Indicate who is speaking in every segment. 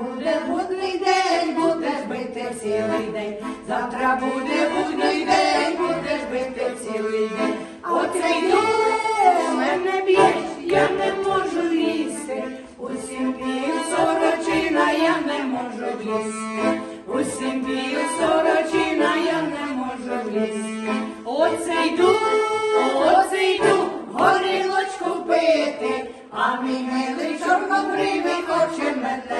Speaker 1: буде будний день, будеш бити цілий день. Завтра буде будний день, будеш бити цілий день. Оцей день мене б'є, я не можу їсти. Усім б'є сорочина, я не можу їсти. Усім б'є сорочина, я не можу їсти. оцей йду, оце йду, горілочку пити, а мій милий чорнобривий хоче мене.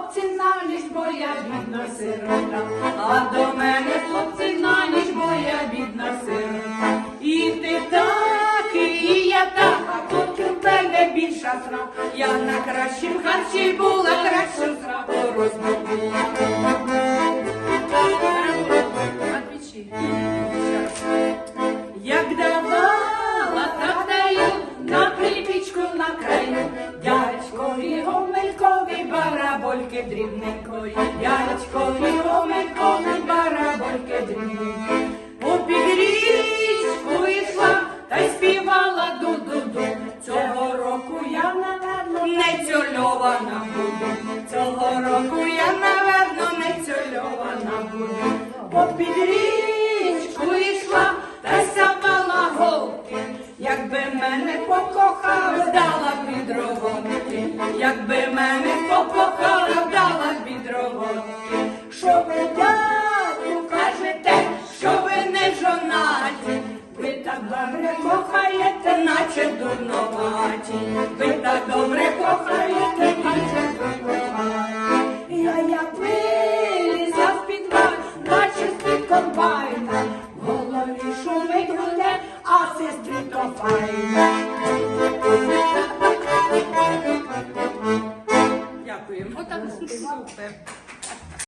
Speaker 1: хлопці на ніч, бо я бідна сирота, а до мене хлопці на ніч, бо я бідна сирота. І ти так, і я так, а тут у мене більша сра. Я на кращім харчі була, кращу сраку розбудила. Як давала, барабольки дрібненької, дядькові гомелькові барабольки дрібненької. У підрічку йшла та й співала ду-ду-ду. Цього року я, наверно, не цьольована буду. Цього року я, наверно, не цьольована буду. По підрічку йшла та й сапала голки. Якби мене покохав, дала б відроводки. Якби мене покохав, шумить гуде, а сестри то файне. Дякуємо. Отак супер.